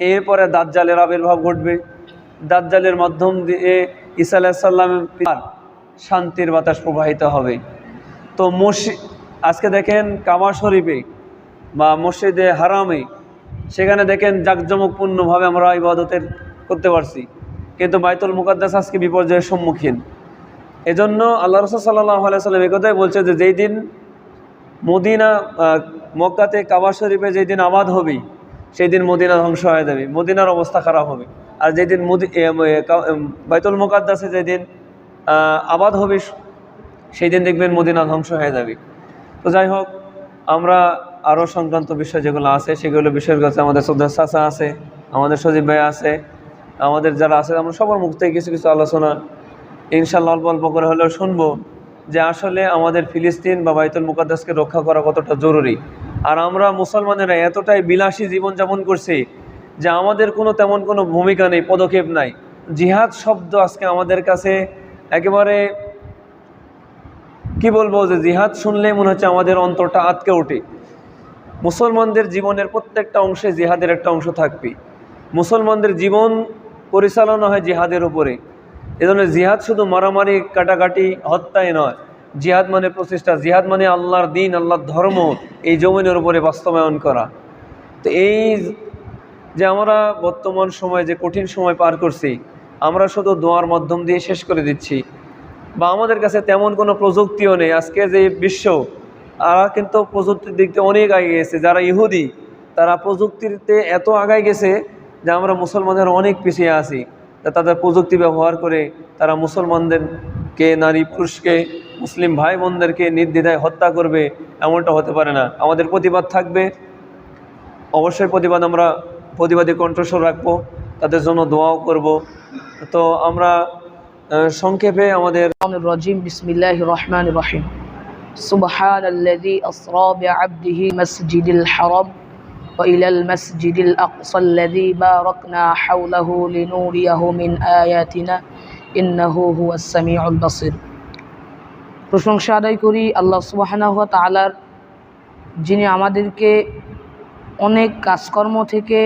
এরপরে দাজ্জালের আবির্ভাব ঘটবে। দাজ্জালের মাধ্যম দিয়ে ঈসা আলাহিসাল্লামের শান্তির বাতাস প্রবাহিত হবে। তো মসজিদ আজকে দেখেন কামা শরীফে বা মসজিদে হারামে, সেখানে দেখেন জাঁকজমকপূর্ণভাবে আমরা ইবাদতের করতে পারছি। কিন্তু বাইতুল মুকাদ্দাস আজকে বিপর্যয়ের সম্মুখীন। এজন্য আল্লাহ রসুল সাল্লাহ আলাইসাল্লাম একথাই বলছে যে যেই দিন মদিনা মক্কাতে কাবা শরীফে যেই দিন আবাদ হবে সেই দিন মদিনা ধ্বংস হয়ে যাবে, মদিনার অবস্থা খারাপ হবে। আর যেদিন মদি বাইতুল মুকাদ্দাসে যেদিন আবাদ হবে সেই দিন দেখবেন মদিনা ধ্বংস হয়ে যাবে। তো যাই হোক, আমরা আরও সংক্রান্ত বিষয় যেগুলো আছে, সেগুলো বিষয়ের কাছে আমাদের শ্রদ্ধা চাচা আছে, আমাদের সজীব ভাই আছে, আমাদের যারা আছে, আমরা সবার মুখ থেকে কিছু কিছু আলোচনা ইনশাল্লাহ অল্প অল্প করে হলেও শুনব যে আসলে আমাদের ফিলিস্তিন বা বাইতুল মুকাদ্দাসকে রক্ষা করা কতটা জরুরি। আর আমরা মুসলমানেরা এতটাই বিলাসী জীবনযাপন করছি যে আমাদের কোনো তেমন কোনো ভূমিকা নেই, পদক্ষেপ নাই। জিহাদ শব্দ আজকে আমাদের কাছে একেবারে, কি বলব যে জিহাদ শুনলে মনে হচ্ছে আমাদের অন্তরটা আটকে ওঠে। মুসলমানদের জীবনের প্রত্যেকটা অংশে জিহাদের একটা অংশ থাকবে। মুসলমানদের জীবন পরিচালনা হয় জিহাদের উপরে। এজন্য জিহাদ শুধু মারামারি, কাটাকাটি, হত্যাই নয়। জিহাদ মানে প্রচেষ্টা জিহাদ মানে আল্লাহর দিন, আল্লাহর ধর্ম, এই জমিনের উপরে বাস্তবায়ন করা। তো এই যে আমরা বর্তমান সময়ে যে কঠিন সময় পার করছি, আমরা শুধু দোয়ার মাধ্যম দিয়ে শেষ করে দিচ্ছি, বা আমাদের কাছে তেমন কোনো প্রযুক্তিও নেই। আজকে যে বিশ্ব তারা কিন্তু প্রযুক্তির দিক দিয়ে অনেক আগে গেছে। যারা ইহুদি, তারা প্রযুক্তিতে এত আগায় গেছে যে আমরা মুসলমানদের অনেক পিছিয়ে আছি। তাদের প্রযুক্তি ব্যবহার করে তারা মুসলমানদেরকে, নারী পুরুষকে মুসলিম ভাই বোনদেরকে নির্দ্বিধায় হত্যা করবে এমনটা হতে পারে না আমাদের প্রতিবাদ থাকবে অবশ্যই প্রতিবাদ আমরা প্রতিবাদী কণ্ঠস্বর রাখবো তাদের জন্য দোয়াও করব তো আমরা আহ, সংক্ষেপে আমাদের الرحمن الرجيم بسم الله الرحمن الرحيم سبحان الذي أسرى بعبده مسجد الحرام وإلى المسجد الأقصى الذي باركنا حوله لنوريه من آياتنا إنه هو السميع البصير প্রশংসা আদায় করি আল্লাহ সুবাহানাহ তালার যিনি আমাদেরকে অনেক কাজকর্ম থেকে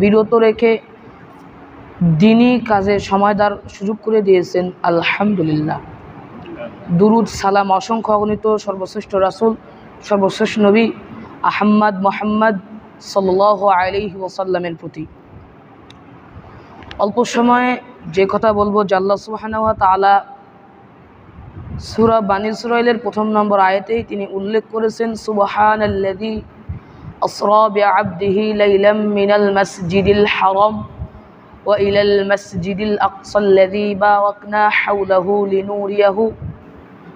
বিরত রেখে দিনই কাজে সময় সুযোগ করে দিয়েছেন, আলহামদুলিল্লাহ। দুরুদ, সালাম, অসংখ্য অগণিত সর্বশ্রেষ্ঠ রাসুল, সর্বশ্রেষ্ঠ নবী আহম্মদ মোহাম্মদ সাল্লাহ আলহি ওসাল্লামের প্রতি। অল্প সময়ে যে কথা বলব যে আল্লাহ সুবাহানাহ তালা সুরা বানী সুরাইলের প্রথম নম্বর আয়াতেই তিনি উল্লেখ করেছেন সুবহান আল্লাদি أسرى بعبده ليلا من المسجد الحرام وإلى المسجد الأقصى الذي باركنا حوله لنوريه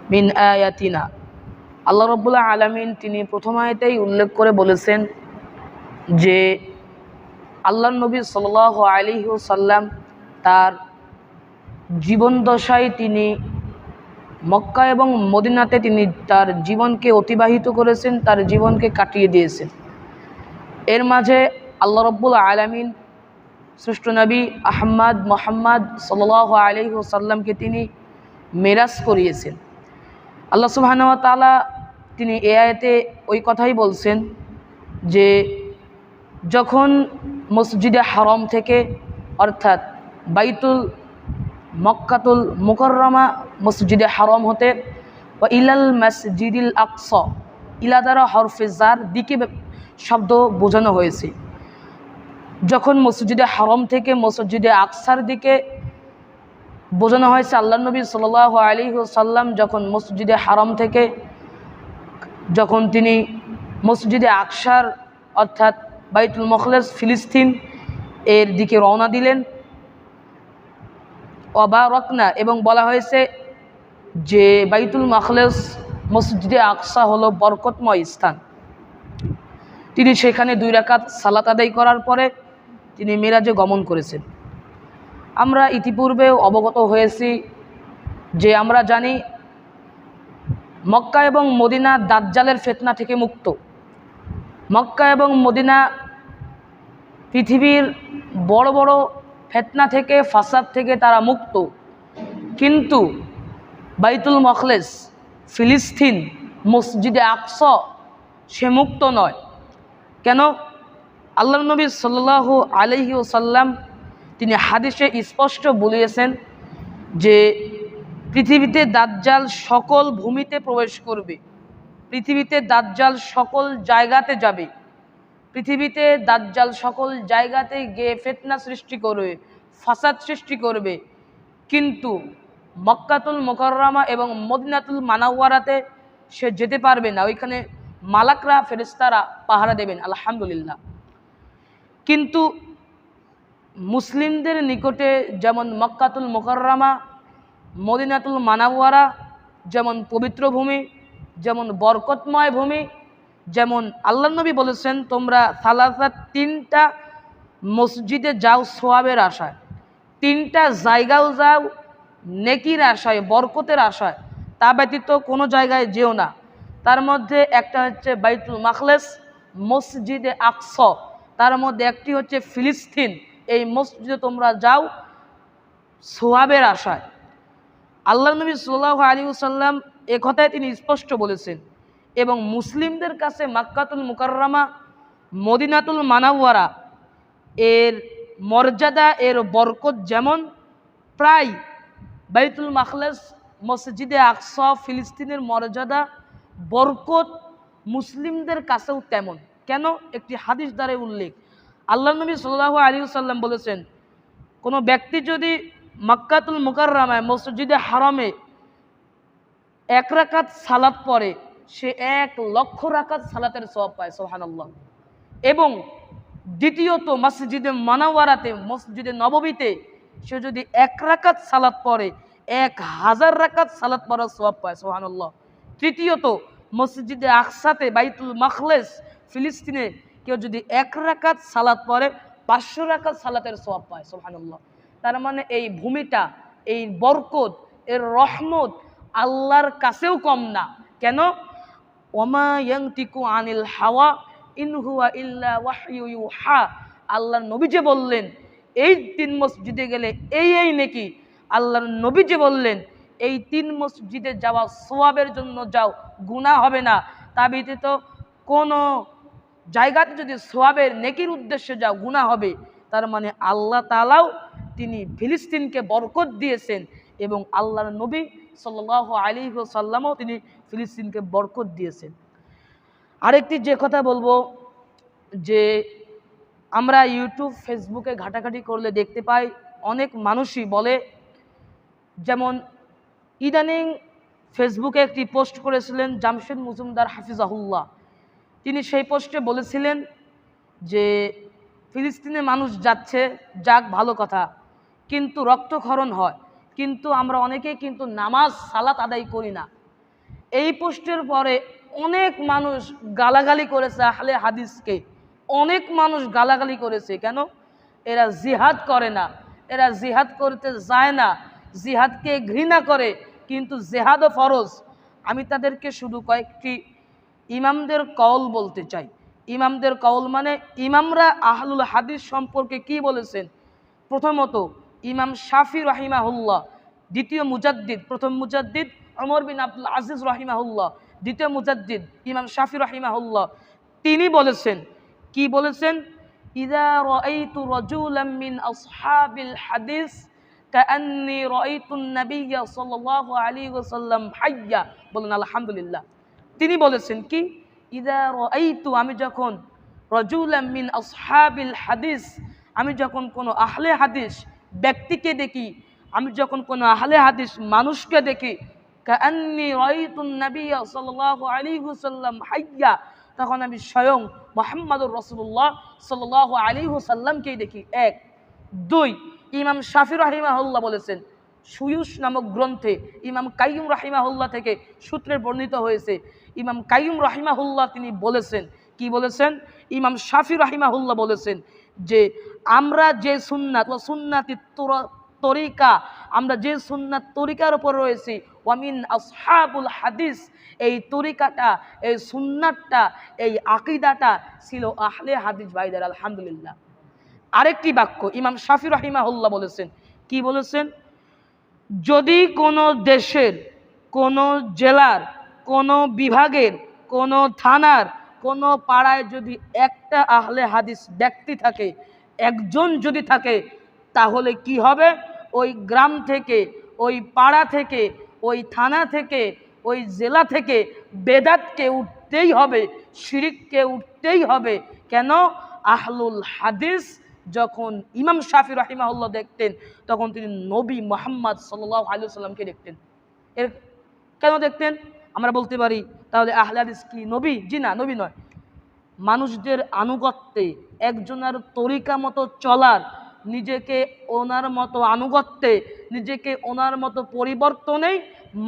من آياتنا আল্লাহ রব্বুল্লাহ আলমিন তিনি প্রথম আয়তেই উল্লেখ করে বলেছেন যে আল্লাহ নবী সাল আলী সাল্লাম তার জীবন দশায় তিনি মক্কা এবং মদিনাতে তিনি তার জীবনকে অতিবাহিত করেছেন, তার জীবনকে কাটিয়ে দিয়েছেন। এর মাঝে আল্লাহ রব্বুল আলমিন শ্রেষ্ঠ নবী আহম্মদ মোহাম্মদ সাল আলী সাল্লামকে তিনি মেরাজ করিয়েছেন। আল্লাহ সুবাহানুয়া তালা তিনি এ আয়তে ওই কথাই বলছেন যে, যখন মসজিদে হারম থেকে অর্থাৎ বাইতুল মক্কাতুল মুকররমা মসজিদে হারম হতে ও ইলাল মসজিদিল আকস, ইলা দ্বারা হরফেজার দিকে শব্দ বোঝানো হয়েছে। যখন মসজিদে হারম থেকে মসজিদে আকসার দিকে বোঝানো হয়েছে, আল্লাহ নবী সাল আলী সাল্লাম যখন মসজিদে হারম থেকে, যখন তিনি মসজিদে আকসার অর্থাৎ বাইতুল মখলেস ফিলিস্তিন এর দিকে রওনা দিলেন অবারকনা এবং বলা হয়েছে যে বাইতুল মখলেস মসজিদে আকসা হলো বরকতময় স্থান। তিনি সেখানে দুই রাকাত সালাত আদায় করার পরে তিনি মেরাজে গমন করেছেন। আমরা ইতিপূর্বে অবগত হয়েছি যে আমরা জানি মক্কা এবং মদিনা দাজ্জালের ফেতনা থেকে মুক্ত। মক্কা এবং মদিনা পৃথিবীর বড় বড় ফেতনা থেকে, ফাসাদ থেকে তারা মুক্ত। কিন্তু বাইতুল মখলেস, ফিলিস্তিন, মসজিদে আকস, সে মুক্ত নয়। কেন? আল্লাহ নবী সাল্লাহ আলহি ওসাল্লাম তিনি হাদিসে স্পষ্ট বলিয়েছেন যে পৃথিবীতে দাজ্জাল সকল ভূমিতে প্রবেশ করবে। পৃথিবীতে দাজ্জাল সকল জায়গাতে যাবে। পৃথিবীতে দাজ্জাল সকল জায়গাতে গিয়ে ফেতনা সৃষ্টি করবে, ফাসাদ সৃষ্টি করবে। কিন্তু মক্কাতুল মোকাররমা এবং মদিনাতুল মানাওয়ারাতে সে যেতে পারবে না। ওইখানে মালাকরা ফেরেস্তারা পাহারা দেবেন, আলহামদুলিল্লাহ। কিন্তু মুসলিমদের নিকটে যেমন মক্কাতুল মোকাররমা, মদিনাতুল মানাওয়ারা, যেমন পবিত্র ভূমি, যেমন বরকতময় ভূমি যেমন আল্লাহ নবী বলেছেন, তোমরা সালাসা তিনটা মসজিদে যাও সোয়াবের আশায়, তিনটা জায়গাও যাও নেকির আশায়, বরকতের আশায়। তা ব্যতীত কোনো জায়গায় যেও না। তার মধ্যে একটা হচ্ছে বাইতুল মাখলেস, মসজিদে আকস। তার মধ্যে একটি হচ্ছে ফিলিস্তিন। এই মসজিদে তোমরা যাও সোয়াবের আশায়। আল্লাহ নবী সাল্লাহ আলী সাল্লাম এ কথায় তিনি স্পষ্ট বলেছেন। এবং মুসলিমদের কাছে মাক্কাতুল মুকাররমা, মদিনাতুল মানাওয়ারা, এর মর্যাদা, এর বরকত যেমন প্রায় বাইতুল মাখলেস, মসজিদে আকসা, ফিলিস্তিনের মর্যাদা, বরকত মুসলিমদের কাছেও তেমন। কেন? একটি হাদিস দ্বারে উল্লেখ। আল্লাহ নবী সাল্লাহ আলী সাল্লাম বলেছেন, কোনো ব্যক্তি যদি মাক্কাতুল মুকাররামায়, মসজিদে হারামে এক রাকাত সালাত পড়ে সে এক লক্ষ রাকাত সালাতের সব পায় সোহানাল্লাহ এবং দ্বিতীয়ত মসজিদে মানাওয়ারাতে, মসজিদে নববীতে সে যদি এক রাকাত সালাত পড়ে, এক হাজার রাকাত সালাত পড়ার সব পায় সোহানাল্লাহ তৃতীয়ত মসজিদে আকসাতে বাইতুল মখলেস, ফিলিস্তিনে কেউ যদি এক রাকাত সালাত পড়ে, পাঁচশো রাকাত সালাতের সব পায় সোহানুল্লাহ তার মানে এই ভূমিটা, এই বরকত, এর রহমত আল্লাহর কাছেও কম না। কেন? ওমা ইয়াংতিকু আনিল হাওয়া ইনহুয়া ইল্লা ওয়াহয়ু ইউহা। আল্লাহর নবী যে বললেন, এই তিন মসজিদে গেলে এই এই নাকি? আল্লাহর নবী যে বললেন, এই তিন মসজিদে যাওয়া সোয়াবের জন্য যাও গুণা হবে না। তা ব্যতীত কোনো জায়গাতে যদি সোয়াবের নেকির উদ্দেশ্যে যাও গুণা হবে। তার মানে আল্লাহ তালাও তিনি ফিলিস্তিনকে বরকত দিয়েছেন। এবং আল্লাহর নবী সাল্লাহ আলী সাল্লামও তিনি ফিলিস্তিনকে বরকত দিয়েছেন। আরেকটি যে কথা বলব, যে আমরা ইউটিউব, ফেসবুকে ঘাটাঘাটি করলে দেখতে পাই, অনেক মানুষই বলে, যেমন ইদানিং ফেসবুকে একটি পোস্ট করেছিলেন জামশেদ মজুমদার হাফিজাহুল্লাহ। তিনি সেই পোস্টে বলেছিলেন যে ফিলিস্তিনে মানুষ যাচ্ছে, যাক ভালো কথা, কিন্তু রক্তক্ষরণ হয়। কিন্তু আমরা অনেকে কিন্তু নামাজ, সালাত আদায় করি না। এই পোস্টের পরে অনেক মানুষ গালাগালি করেছে আহলে হাদিসকে। অনেক মানুষ গালাগালি করেছে, কেন? এরা জিহাদ করে না। এরা জিহাদ করতে যায় না। জিহাদকে ঘৃণা করে, কিন্তু জেহাদও ফরজ। আমি তাদেরকে শুধু কয়েকটি ইমামদের কওল বলতে চাই। ইমামদের কওল মানে ইমামরা আহলুল হাদিস সম্পর্কে কি বলেছেন? প্রথমত ইমাম শাফি রাহিমাহুল্লাহ, দ্বিতীয় মুজাদ্দিদ, প্রথম মুজাদ্দিদ অমর বিন আব্দুল আজিজ রাহিমাহুল্লাহ, দ্বিতীয় মুজাদ্দিদ ইমাম শাফি রাহিমাহুল্লাহ। তিনি বলেছেন, কি বলেছেন? ইদা রাআইতু রাজুলাম মিন আসহাবিল হাদিস, কাআন্নি রাআইতু নাবিয়্যা সাল্লাল্লাহু আলাইহি বলেন, আলহামদুলিল্লাহ। তিনি বলেছেন কি? ইদা রাআইতু, আমি যখন রাজুলাম হাদিস, আমি যখন কোনো আহলে হাদিস ব্যক্তিকে দেখি, আমি যখন কোনো আহলে হাদিস মানুষকে দেখি তখন আমি স্বয়ং মোহাম্মদুর রসুল্লাহ সাল্লাহ আলী হুসাল্লামকেই দেখি। এক। দুই। ইমাম শাফি রাহিমাহুল্লাহ বলেছেন, সুয়ুস নামক গ্রন্থে ইমাম কাইম রাহিমাহুল্লাহ থেকে সূত্রে বর্ণিত হয়েছে, ইমাম কাইম রাহিমাহুল্লাহ তিনি বলেছেন, কি বলেছেন? ইমাম শাফি রাহিমাহুল্লাহ বলেছেন যে আমরা যে সুন্নাত ও সুন্নাতি তরিকা, আমরা যে সুন্নাত তরিকার উপর রয়েছি ওয়ামিন আসহাবুল হাদিস, এই তরিকাটা, এই সুন্নাতটা, এই আকিদাটা ছিল আহলে হাদিস ভাইদের আলহামদুলিল্লাহ। আরেকটি বাক্য ইমাম শাফি রাহিমাহুল্লাহ বলেছেন, কি বলেছেন? যদি কোনো দেশের, কোনো জেলার, কোনো বিভাগের, কোনো থানার কোনো পাড়ায় যদি একটা আহলে হাদিস ব্যক্তি থাকে, একজন যদি থাকে, তাহলে কি হবে? ওই গ্রাম থেকে, ওই পাড়া থেকে, ওই থানা থেকে, ওই জেলা থেকে বেদাতকে উঠতেই হবে, শিরিককে উঠতেই হবে। কেন? আহলুল হাদিস যখন ইমাম শাফি রাহিমাহুল্লাহ দেখতেন, তখন তিনি নবী মোহাম্মদ সাল্লাহ আলু সাল্লামকে দেখতেন। এর কেন দেখতেন? আমরা বলতে পারি তাহলে আহলে হাদিস কি? নবী? জি না, নবী নয়। মানুষদের আনুগত্যে, একজনের তরিকা মতো চলার, নিজেকে ওনার মতো আনুগত্যে, নিজেকে ওনার মতো পরিবর্তনেই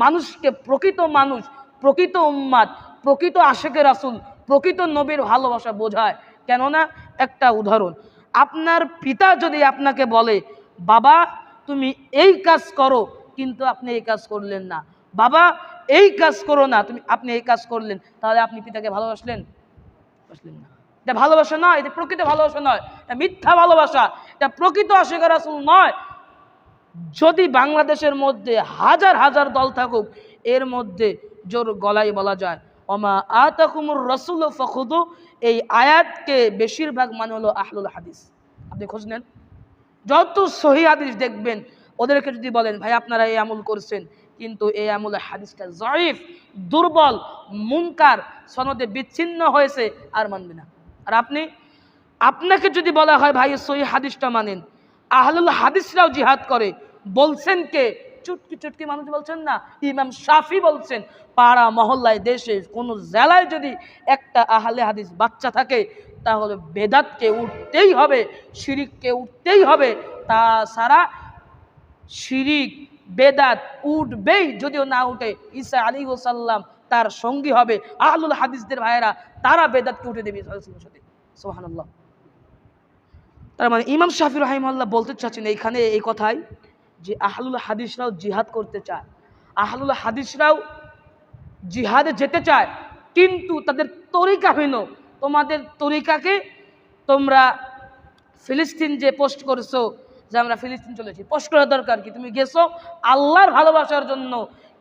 মানুষকে প্রকৃত মানুষ, প্রকৃত উম্মাদ, প্রকৃত আশেকের রাসুল, প্রকৃত নবীর ভালোবাসা বোঝায়। কেননা, একটা উদাহরণ, আপনার পিতা যদি আপনাকে বলে, বাবা, তুমি এই কাজ করো, কিন্তু আপনি এই কাজ করলেন না। এই কাজ করো না। তুমি, আপনি এই কাজ করলেন, তাহলে আপনি পিতাকে ভালোবাসলেন? বাসলেন না। এটা ভালোবাসা নয়, এটা প্রকৃত ভালোবাসা নয়, এটা মিথ্যা ভালোবাসা, এটা প্রকৃত আশেখা রাসুল নয়। যদি বাংলাদেশের মধ্যে হাজার হাজার দল থাকুক, এর মধ্যে জোর গলায় বলা যায় অমা আতাকুমুর রসুল ফখুদু এই আয়াতকে বেশিরভাগ মানে হলো আহলুল হাদিস। আপনি খোঁজ নেন। যত সহি হাদিস দেখবেন, ওদেরকে যদি বলেন, ভাই, আপনারা এই আমল করছেন কিন্তু এই আমলে হাদিসটা জয়ীফ, দুর্বল, মুনকার, সনদে বিচ্ছিন্ন হয়েছে আর মানবে না। আর আপনি, আপনাকে যদি বলা হয়, ভাই সহি হাদিসটা মানেন। আহলুল হাদিসরাও জিহাদ করে। বলছেন কে? চুটকি চুটকি মানুষ বলছেন না, ইমাম শাফি বলছেন। পাড়া, মহল্লায়, দেশে কোনো জেলায় যদি একটা আহলে হাদিস বাচ্চা থাকে, তাহলে বেদাতকে উঠতেই হবে, শিরিককে উঠতেই হবে। তাছাড়া শিরিক বেদাত উঠবেই যদিও না উঠে, ঈসা আলী ওসাল্লাম তার সঙ্গী হবে। আহলুল হাদিসদের ভাইয়েরা, তারা বেদাতকে উঠে দেবে ইসলামের সাথে। তার মানে ইমাম শাফি রহিমাল্লাহ বলতে চাচ্ছেন এইখানে এই কথাই যে আহলুল হাদিসরাও জিহাদ করতে চায়। আহলুল হাদিসরাও জিহাদে যেতে চায়, কিন্তু তাদের তরিকা ভিন্ন। তোমাদের তরিকাকে তোমরা ফিলিস্তিন যে পোস্ট করছ যে আমরা ফিলিস্তিন চলেছি পোস্ট করার দরকার কি? তুমি গেছো আল্লাহর ভালোবাসার জন্য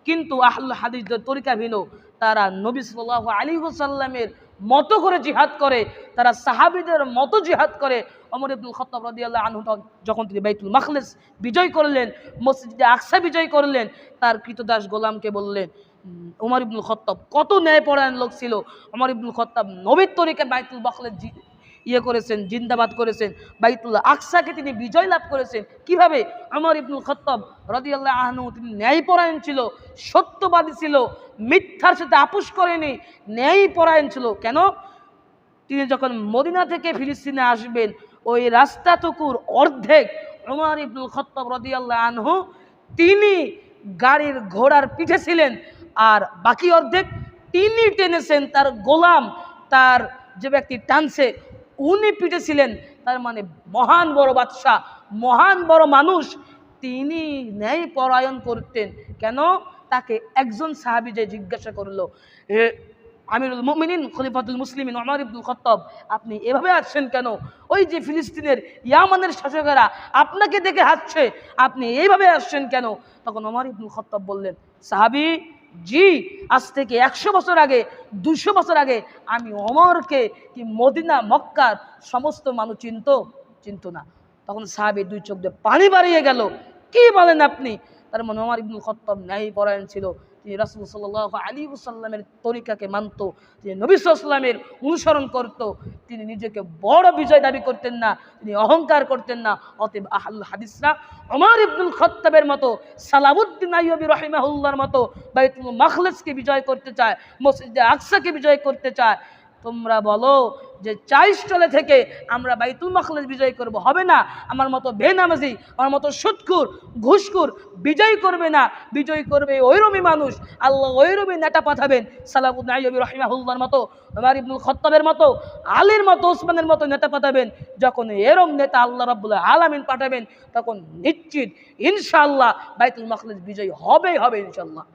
কিন্তু আহল হাদিসদের তরিকা ভিন্ন তারা নবী সাল্লাহ আলী হুসাল্লামের মতো করে জিহাদ করে তারা সাহাবিদের মতো জিহাদ করে। অমর ইবুল খত্তাব রদিয়াল্লাহ আনহু যখন তিনি বাইতুল মাখলেস বিজয় করলেন মসজিদে আকসা বিজয় করলেন তার কৃতদাস গোলামকে বললেন উম, উমর ইবনুল খত্তাব কত ন্যায়পরায়ণ লোক ছিল। উমর ইবনুল খত্তাব নবীর তরিকে বাইতুল মাখলেস ইয়ে করেছেন, জিন্দাবাদ করেছেন। বাইতুল্লাহ আকসাকে তিনি বিজয় লাভ করেছেন। কীভাবে? আমার ইবনুল খত্তব রদিয়াল্লাহ আহনু তিনি ন্যায়পরায়ণ ছিল, সত্যবাদী ছিল, মিথ্যার সাথে আপোষ করেনি, ন্যায়পরায়ণ ছিল। কেন? তিনি যখন মদিনা থেকে ফিলিস্তিনে আসবেন, ওই রাস্তাটুকুর অর্ধেক উমর ইবনুল খত্তব রদিয়াল্লাহ আনহু তিনি গাড়ির ঘোড়ার পিঠে ছিলেন আর বাকি অর্ধেক তিনি টেনেছেন তার গোলাম, তার যে ব্যক্তি টানছে উনি পিঠে ছিলেন? তার মানে মহান বড় বাদশাহ, মহান বড় মানুষ, তিনি ন্যায় পরায়ণ করতেন। কেন? তাকে একজন সাহাবি যে জিজ্ঞাসা করল "হে আমিরুল মুমিনিন, খলিফাতুল মুসলিমিন ওমর ইবনুল খত্তাব, আপনি এভাবে আসছেন কেন? ওই যে ফিলিস্তিনের ইয়ামানের শাসকেরা আপনাকে দেখে হাসছে, আপনি এইভাবে আসছেন কেন? তখন ওমর ইবনুল খত্তাব বললেন, সাহাবি জি, আজ থেকে একশো বছর আগে দুশো বছর আগে আমি অমরকে কি মদিনা, মক্কার সমস্ত মানুষ চিনত? চিনত না। তখন সাহাবি দুই চোখ দিয়ে পানি বাড়িয়ে গেল। কি বলেন আপনি? তার মনে আমার ইবনুল খত্তম ন্যায় পরায়ণ ছিল। তিনি রাসুল সাল্লাহ আলী সাল্লামের তরিকাকে মানত তিনি নবী অনুসরণ করত, তিনি নিজেকে বড় বিজয় দাবি করতেন না, তিনি অহংকার করতেন না। অতএব আহল হাদিসরা অমর ইবনুল খত্তাবের মতো সালাবুদ্দিন আইয়বী রহিমাহুল্লার মতো, বাইতুল মাখলেসকে বিজয় করতে চায়, মসজিদে আকসাকে বিজয় করতে চায় তোমরা বলো যে চাইস্টলে থেকে আমরা বাইতুল মাখলেস বিজয় করব। হবে না। আমার মতো বেনামাজি, আমার মতো সুৎকুর ঘুষকুর বিজয় করবে না। বিজয় করবে ওইরমি মানুষ। আল্লাহ ওইরমি নেতা পাঠাবেন। সালাবুদ্দিন আইয়বী রহিমাহুল্লার মতো আমার ইবনুল খত্তাবের মতো, আলীর মতো, ওসমানের মতো নেতা পাঠাবেন। যখন এরম নেতা আল্লাহ রাব্বুল আলামিন পাঠাবেন, তখন নিশ্চিত ইনশাল্লাহ বাইতুল মাখলেস বিজয় হবেই, হবে ইনশাআল্লাহ।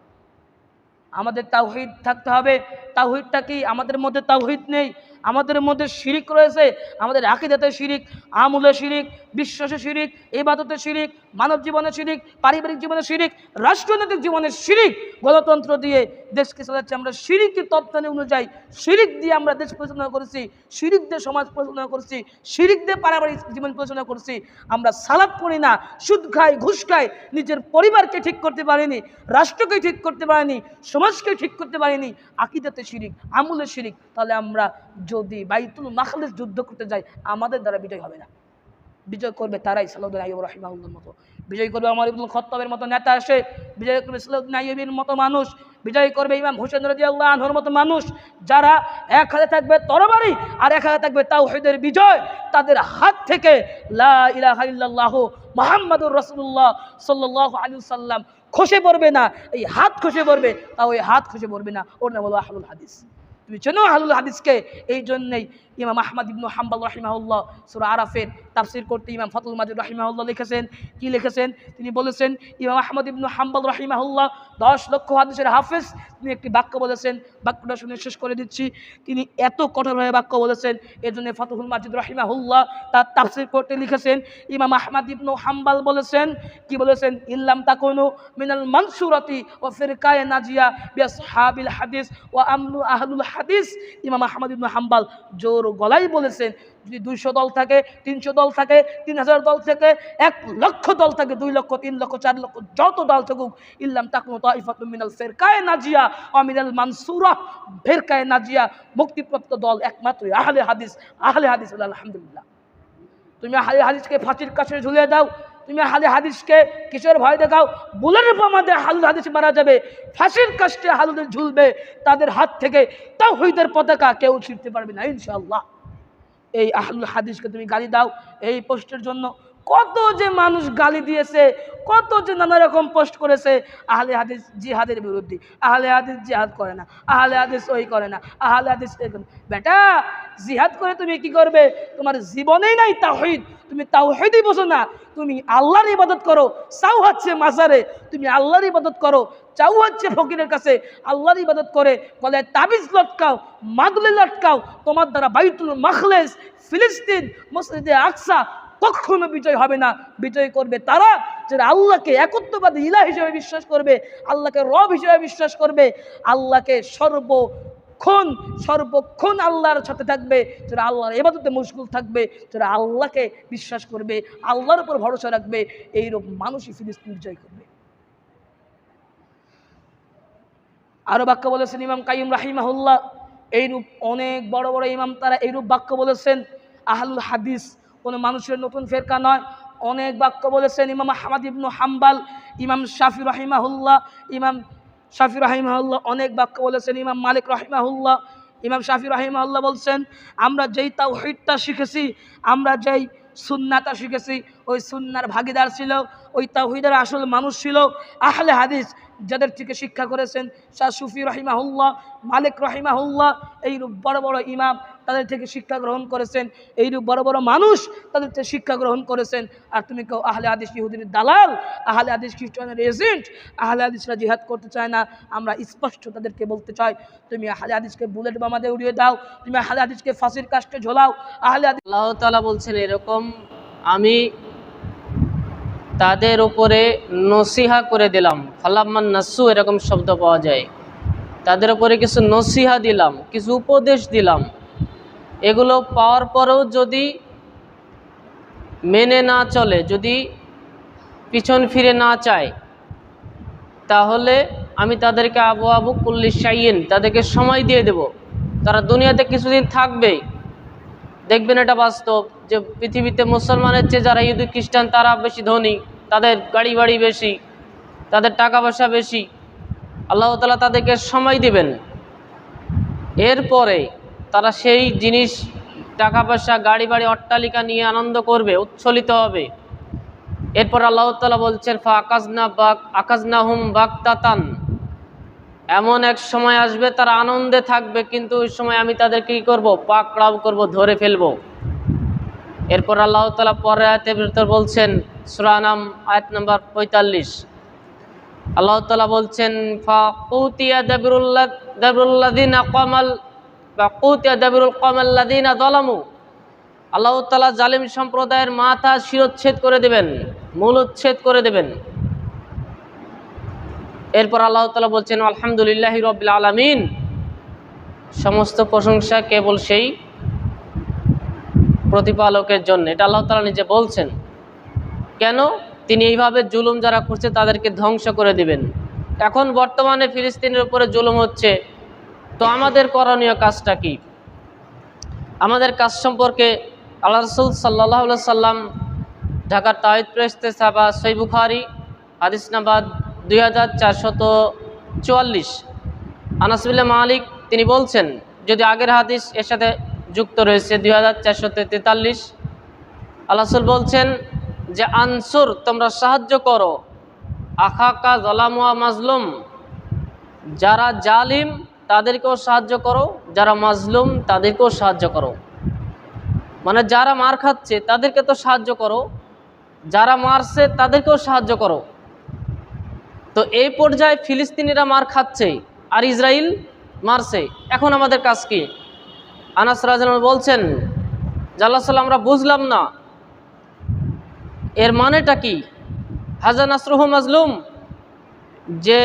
আমাদের তাওহিদ থাকতে হবে। তাওহিদটা কি? আমাদের মধ্যে তাওহিদ নেই। আমাদের মধ্যে শিরিক রয়েছে, আমাদের আকিদাতে শিরিক, আমুলে শিরিক, বিশ্বাসে শিরিক, ইবাদতে শিরিক, মানব জীবনে শিরিক, পারিবারিক জীবনে শিরিক, রাষ্ট্রনৈতিক জীবনে শিরিক, গণতন্ত্র দিয়ে দেশকে চালাচ্ছে আমরা। শিরিকের তত্ত্বানি অনুযায়ী? শিরিক দিয়ে আমরা দেশ পরিচালনা করেছি, শিরিক দিয়ে সমাজ পরিচালনা করছি, শিরিক দিয়ে পারিবারিক জীবন পরিচালনা করছি। আমরা সালাদ পড়ি না, সুদ খাই, ঘুষ খাই, নিজের পরিবারকে ঠিক করতে পারিনি, রাষ্ট্রকে ঠিক করতে পারিনি, সমাজকে ঠিক করতে পারিনি। আকিদাতে শিরিক, আমুলে শিরিক, তাহলে আমরা যদি বাইতুল মাখালের যুদ্ধ করতে যায়, আমাদের দ্বারা বিজয় হবে না। বিজয় করবে তারাই সালাউদ্দিন আইব রাহিমাহুল্লার মতো। বিজয় করবে আমার ইবুল খত্তাবের মতো নেতা আসে বিজয় করবে সালাউদ্দিন আইবের মতো মানুষ। বিজয় করবে ইমাম হোসেন রাজি আল্লাহ আনহর মতো মানুষ। যারা এক হাতে থাকবে তরবারি আর এক হাতে থাকবে তাও তাওহিদের বিজয়। তাদের হাত থেকে লা ইলাহা ইল্লাল্লাহ মোহাম্মদুর রসুল্লাহ সাল্লাহ আলু সাল্লাম খসে পড়বে না। এই হাত খসে পড়বে। তাও এই হাত খসে পড়বে না। ওর নাম হলো আহলুল হাদিস। চেনো আহলুল হাদিসকে? এই জন্যেই ইমাম আহমদ ইবনু হাম্বাল রাহিমাহুল্লাহ, সুরা আরাফের তাফসির করতে ইমাম ফাতুল মাজিদ রাহিমাহুল্লাহ লিখেছেন। কি লিখেছেন? তিনি বলেছেন, ইমাম আহমদ ইবনু হাম্বাল রাহিমাহুল্লাহ, দশ লক্ষ হাদিসের হাফেজ। তিনি একটি বাক্য বলেছেন, বাক্যটা শুনে শেষ করে দিচ্ছি। তিনি এত কঠোরভাবে বাক্য বলেছেন এই জন্য ফাতুহুল মাজিদ রাহিমাহুল্লাহ তার তাফসির করতে লিখেছেন। ইমাম আহমদ ইবনু হাম্বাল বলেছেন, কি বলেছেন? ইল্লাম তাকুনু মিনাল মানসুরাতি ও ফিরকায়ে নাজিয়া বিআসহাবিল হাদিস ও আমনু আহলুল হাদিস। ইমাম আহমদ ইবনু হাম্বাল জোর গলায় বলেছেন, যদি দুইশো দল থাকে, তিনশো দল থাকে, তিন হাজার দল থাকে, এক লক্ষ দল থাকে, দুই লক্ষ, তিন লক্ষ, চার লক্ষ, যত দল থাকুক, ইল্লাম তাকুন তাইফাতুমিনাল ফেরকায় নাজিয়া অমিনাল মিনাল মানসুরা। ফেরকায়ে নাজিয়া মুক্তিপ্রাপ্ত দল একমাত্র আহলে হাদিস আহলে হাদিস আলহামদুলিল্লাহ। তুমি আহলে হাদিসকে ফাঁসির কাছে ঝুলিয়ে দাও তুমি হালি হাদিসকে কিসের ভয় দেখাও? বুলের আমাদের হালুল হাদিস মারা যাবে। ফাঁসির কষ্টে হালুদের ঝুলবে। তাদের হাত থেকে তাও হইদের পতাকা কেউ ছিঁড়তে পারবে না ইনশাল্লাহ এই আহলুল হাদিসকে তুমি গালি দাও এই পোস্টের জন্য। কত যে মানুষ গালি দিয়েছে, কত যে নানা রকম পোস্ট করেছে, আহলে হাদিস জিহাদের বিরুদ্ধে, আহলে হাদিস জিহাদ করে না, আহলে হাদিস ওই করে না, আহলে হাদিস বেটা, জিহাদ করে তুমি কি করবে? তোমার জীবনেই নাই তাওহিদ, তুমি তাওহিদই বোঝো না। তুমি আল্লাহর ইবাদত করো চাও হচ্ছে মাজারে, তুমি আল্লাহর ইবাদত করো চাও হচ্ছে ফকিরের কাছে, আল্লাহর ইবাদত করে, বলে তাবিজ লটকাও মাদলে লটকাও, তোমার দ্বারা বাইতুল মাখলেস, ফিলিস্তিন, মসজিদে আকসা কখনো বিজয় হবে না। বিজয় করবে তারা যারা আল্লাহকে একত্ববাদী ইলা হিসেবে বিশ্বাস করবে, আল্লাহকে রব হিসেবে বিশ্বাস করবে, আল্লাহকে সর্বক্ষণ সর্বক্ষণ আল্লাহর সাথে থাকবে, যারা আল্লাহর এবাদতে মুশগুল থাকবে, যারা আল্লাহকে বিশ্বাস করবে, আল্লাহর উপর ভরসা রাখবে, এইরূপ মানুষই ফিলিস্তিন বিজয় করবে। আরও বাক্য বলেছেন ইমাম কাইম রাহিমাহুল্লাহ, এইরূপ অনেক বড় বড় ইমাম তারা এইরূপ বাক্য বলেছেন, আহলুল হাদিস কোনো মানুষের নতুন ফেরকা নয়। অনেক বাক্য বলেছেন ইমাম আহমদ ইবনু হাম্বাল, ইমাম শাফি রাহিমাহুল্লাহ, ইমাম শাফি রাহিমাহুল্লাহ, অনেক বাক্য বলেছেন ইমাম মালিক রাহিমাহুল্লাহ, ইমাম শাফি রাহিমাহুল্লাহ বলছেন, আমরা যেই তাও তাওহিদটা শিখেছি, আমরা যেই সুন্নাটা শিখেছি, ওই সুন্নার ভাগিদার ছিল, ওই তাওহিদের আসল মানুষ ছিল আহলে হাদিস, যাদের থেকে শিক্ষা করেছেন শাহ সুফি রহিমাহুল্লাহ, মালিক রহিমাহুল্লাহ, এইরূপ বড় বড় ইমাম তাদের থেকে শিক্ষা গ্রহণ করেছেন। এইরূপ বড় বড় মানুষ তাদের থেকে শিক্ষা গ্রহণ করেছেন। আর তুমি কেউ আহলে আদিস ইহুদির দালাল, আহলে আদিস খ্রিস্টানের এজেন্ট আহলে আদিসরা জিহাদ করতে চায় না। আমরা স্পষ্ট তাদেরকে বলতে চাই, তুমি আহলে আদিসকে বুলেট বামাদে উড়িয়ে দাও, তুমি আহলে আদিসকে ফাঁসির কাষ্টে ঝোলাও। আহলে আদিস আল্লাহ তালা বলছেন এরকম আমি তাদের উপরে নসিহা করে দিলাম। ফালাম্মান নাসু এরকম শব্দ পাওয়া যায়। তাদের উপরে কিছু নসিহা দিলাম, কিছু উপদেশ দিলাম। এগুলো পাওয়ার পরেও যদি মেনে না চলে, যদি পিছন ফিরে না চায়, তাহলে আমি তাদেরকে আবু আবু কুল্লি সাইয়েন তাদেরকে সময় দিয়ে দেব। তারা দুনিয়াতে কিছুদিন থাকবেই। দেখবেন এটা বাস্তব যে পৃথিবীতে মুসলমানের চেয়ে যারা ইহুদি খ্রিস্টান তারা বেশি ধনী, তাদের গাড়ি বাড়ি বেশি, তাদের টাকা পয়সা বেশি। আল্লাহ তালা তাদেরকে সময় দিবেন। এরপরে তারা সেই জিনিস, টাকা পয়সা, গাড়ি বাড়ি, অট্টালিকা নিয়ে আনন্দ করবে উচ্ছলিত হবে। এরপর আল্লাহ তালা বলছেন, ফা আকাজনা বাক আকাজনা হুম বাগতাতান। এমন এক সময় আসবে, তারা আনন্দে থাকবে, কিন্তু ওই সময় আমি তাদেরকে কী করব? পাকড়াও করব, ধরে ফেলব। এরপর আল্লাহ তালা পরে আয়তের ভিতর বলছেন সুরানাম আয়াত নম্বর পঁয়তাল্লিশ। আল্লাহ তালা বলছেন ফাকুতিয়া দাবিরুল্লাহ দাবিরুল্লাদিন কমাল বা কুতিয়া দাবিরুল কমাল্লাদিন দলামু আল্লাহ জালিম সম্প্রদায়ের মাথা শিরোচ্ছেদ করে দেবেন, মূলোচ্ছেদ করে দেবেন। এরপর আল্লাহ তালা বলছেন, আলহামদুলিল্লাহ রবিল আলমিন। সমস্ত প্রশংসা কেবল সেই প্রতিপালকের জন্য। এটা আল্লাহ তালা নিজে বলছেন। কেন? তিনি এইভাবে জুলুম যারা করছে তাদেরকে ধ্বংস করে দিবেন। এখন বর্তমানে ফিলিস্তিনের উপরে জুলুম হচ্ছে। তো আমাদের করণীয় কাজটা কি? আমাদের কাজ সম্পর্কে আল্লাহ রসুল সাল্লাহ সাল্লাম ঢাকার তাহিদ প্রেস্তে সাবা সই বুখারি, হাদিস নাম্বার দুই হাজার চারশত চুয়াল্লিশ। আনাসবিল্লা মালিক তিনি বলছেন, যদি আগের হাদিস এর সাথে যুক্ত রয়েছে দুই হাজার চারশত তেতাল্লিশ আল্লাহসুল বলছেন যে, আনসুর, তোমরা সাহায্য করো। আখাকা, জলামুয়া, মাজলুম, যারা জালিম তাদেরকেও সাহায্য করো। যারা মাজলুম, তাদেরকেও সাহায্য করো। মানে যারা মার খাচ্ছে, তাদেরকে তো সাহায্য করো। যারা মারছে, তাদেরকেও সাহায্য করো। তো এই পর্যায়ে ফিলিস্তিনিরা মার খাচ্ছে, আর ইসরায়েল মারছে। এখন আমাদের কাজ কি? আনাস রাজন বলছেন জাল্লাহ সাল্লাম, আমরা বুঝলাম না। এর মানেটা কি? হাজার নাসরুহ মাজলুম যে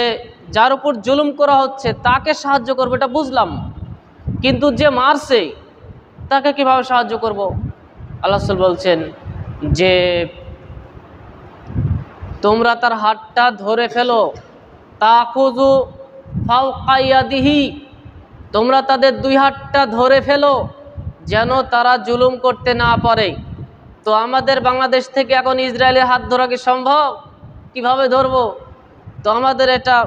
যার উপর জুলুম করা হচ্ছে, তাকে সাহায্য করব, এটা বুঝলাম। কিন্তু যে মারছে, তাকে কীভাবে সাহায্য করব? আল্লাহ বলছেন যে, তোমরা তার হাতটা ধরে ফেলো। তা খুজু ফাউকাইয়াদিহি তোমরা তাদের দুই হাতটা ধরে ফেলো, যেন তারা জুলুম করতে না পারে। তো আমাদের বাংলাদেশ থেকে এখন ইসরায়েলের হাত ধরা কি সম্ভব? কীভাবে ধরবো? তো আমাদের এটা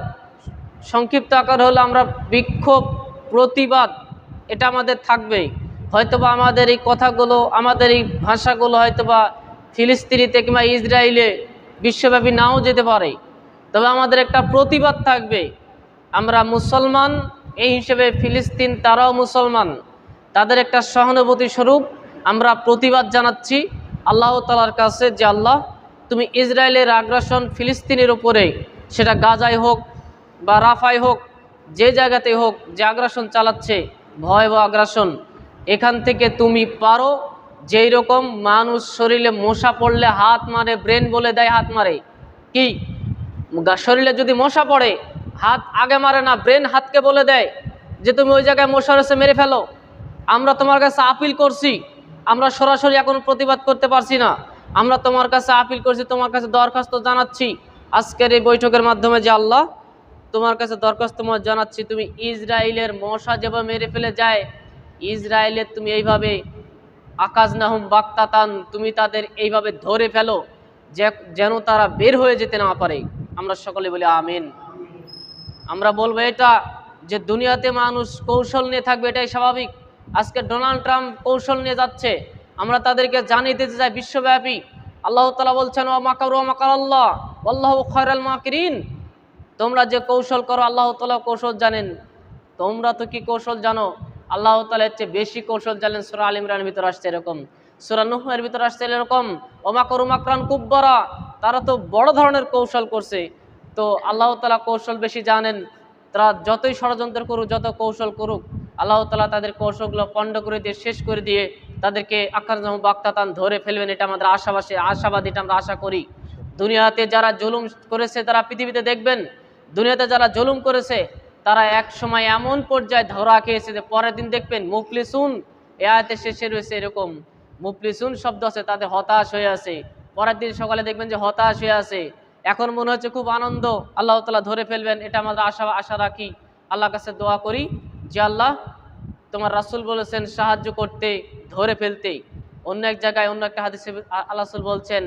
সংক্ষিপ্ত আকার হলো আমরা বিক্ষোভ, প্রতিবাদ, এটা আমাদের থাকবেই। হয়তোবা আমাদের এই কথাগুলো, আমাদের এই ভাষাগুলো হয়তোবা ফিলিস্তিনিতে কিংবা ইসরায়েলে বিশ্বব্যাপী নাও যেতে পারে। তবে আমাদের একটা প্রতিবাদ থাকবে। আমরা মুসলমান, এই হিসেবে ফিলিস্তিন তারাও মুসলমান। তাদের একটা সহানুভূতি স্বরূপ আমরা প্রতিবাদ জানাচ্ছি। আল্লাহ তালার কাছে যে, আল্লাহ, তুমি ইসরায়েলের আগ্রাসন ফিলিস্তিনের উপরে সেটা গাজায় হোক বা রাফায় হোক, যে জায়গাতে হোক যে আগ্রাসন চালাচ্ছে ভয় বা আগ্রাসন, এখান থেকে তুমি পারো। যেই রকম মানুষ শরীরে মশা পড়লে হাত মারে, ব্রেন বলে দেয় হাত মারে, কি? শরীরে যদি মশা পড়ে, হাত আগে মারে না, ব্রেন হাতকে বলে দেয় যে তুমি ওই জায়গায় মশা রয়েছে, মেরে ফেলো। আমরা তোমার কাছে আপিল করছি, আমরা সরাসরি এখন প্রতিবাদ করতে পারছি না। আমরা তোমার কাছে আপিল করছি, তোমার কাছে দরখাস্ত জানাচ্ছি। আজকের এই বৈঠকের মাধ্যমে যে আল্লাহ তোমার কাছে দরখাস্ত তোমার জানাচ্ছি, তুমি ইসরায়েলের মশা যেভাবে মেরে ফেলে যায় ইসরায়েলের তুমি এইভাবে আকাশ নাহুম বাক্তাতান তুমি তাদের এইভাবে ধরে ফেলো যেন তারা বের হয়ে যেতে না পারে। আমরা সকলে বলি আমিন। আমরা বলব এটা যে দুনিয়াতে মানুষ কৌশল নিয়ে থাকবে, এটাই স্বাভাবিক। আজকে ডোনাল্ড ট্রাম্প কৌশল নিয়ে যাচ্ছে, আমরা তাদেরকে জানিয়ে দিতে চাই, বিশ্বব্যাপী। আল্লাহ তালা বলছেন ও মাকার ও মাকার আল্লাহ আল্লাহ খয়রাল মাকিরিন। তোমরা যে কৌশল করো, আল্লাহ তালা কৌশল জানেন। তোমরা তো কি কৌশল জানো? আল্লাহ তালা চেয়ে বেশি কৌশল জানেন, সুরা আল ইমরানের ভিতর আসছে এরকম। সুরা নুহের ভিতর আসছে এরকম ওমাকর উমাকরান কুব্বরা। তারা তো বড় ধরনের কৌশল করছে। তো আল্লাহ তালা কৌশল বেশি জানেন। তারা যতই ষড়যন্ত্র করুক, যত কৌশল করুক, আল্লাহ তালা তাদের কৌশলগুলো পণ্ড করে দিয়ে, শেষ করে দিয়ে তাদেরকে আকার বাক্তাতান ধরে ফেলবেন। এটা আমাদের আশাবাসী, আশাবাদ এটা আমরা আশা করি। দুনিয়াতে যারা জুলুম করেছে তারা পৃথিবীতে দেখবেন, দুনিয়াতে যারা জুলুম করেছে, তারা এক সময় এমন পর্যায়ে ধরা খেয়েছে যে পরের দিন দেখবেন মুফলিসুন, এ আয়তে শেষে রয়েছে এরকম, মুফলিসুন শব্দ আছে তাদের হতাশ হয়ে আছে। পরের দিন সকালে দেখবেন যে হতাশ হয়ে আছে। এখন মনে হচ্ছে খুব আনন্দ, আল্লাহ তালা ধরে ফেলবেন, এটা আমাদের আশা আশা রাখি। আল্লাহর কাছে দোয়া করি যে আল্লাহ তোমার রাসুল বলেছেন, সাহায্য করতে, ধরে ফেলতে। অন্য এক জায়গায় অন্য একটা হাদিসে আল্লাহ বলছেন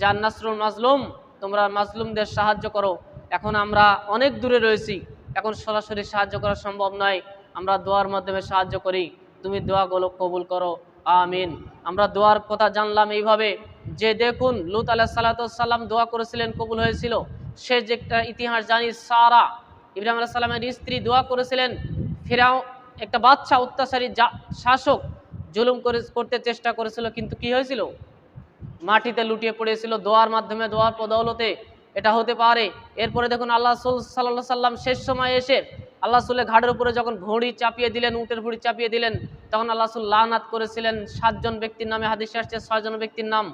জান নাসরুল মাজলুম, তোমরা মাজলুমদের সাহায্য করো। এখন আমরা অনেক দূরে রয়েছি। এখন সরাসরি সাহায্য করা সম্ভব নয়। আমরা দোয়ার মাধ্যমে সাহায্য করি। তুমি দোয়াগুলো কবুল করো। আমিন। আমরা দোয়ার কথা জানলাম এইভাবে যে দেখুন, লুত আলাহ সাল্লাম দোয়া করেছিলেন, কবুল হয়েছিল। সে যে একটা ইতিহাস জানি, সারা ইব্রাহিম আলাহ সাল্লামের স্ত্রী দোয়া করেছিলেন। ফেরাও একটা বাচ্চা অত্যাচারী যা শাসক জুলুম করে, করতে চেষ্টা করেছিল, কিন্তু কি হয়েছিল? মাটিতে লুটিয়ে পড়েছিল দোয়ার মাধ্যমে দোয়ার বদৌলতে। এটা হতে পারে। এরপরে দেখুন আল্লাহ সাল্লাহ সাল্লাম শেষ সময় এসে আল্লাহ সুলের ঘাটের উপরে যখন ভুঁড়ি চাপিয়ে দিলেন, উটের ভুঁড়ি চাপিয়ে দিলেন, তখন আল্লাহ সুল লানাত করেছিলেন। সাতজন ব্যক্তির নামে হাদিস আসছে, ছয়জন ব্যক্তির নাম।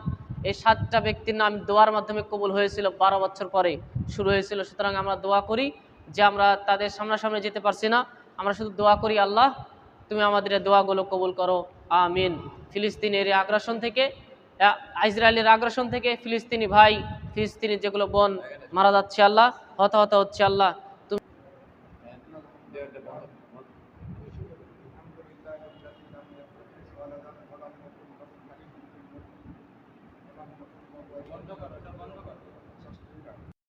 এই সাতটা ব্যক্তির নাম দোয়ার মাধ্যমে কবুল হয়েছিল বারো বছর পরে শুরু হয়েছিল। সুতরাং আমরা দোয়া করি যে আমরা তাদের সামনাসামনি যেতে পারছি না। আমরা শুধু দোয়া করি, আল্লাহ, তুমি আমাদের দোয়াগুলো কবুল করো। আমিন। ফিলিস্তিনের আগ্রাসন থেকে ইসরায়েলের আগ্রাসন থেকে ফিলিস্তিনি ভাই ফিলিস্তিনি যেগুলো বোন মারা যাচ্ছে আল্লাহ হতাহত হচ্ছে আল্লাহ।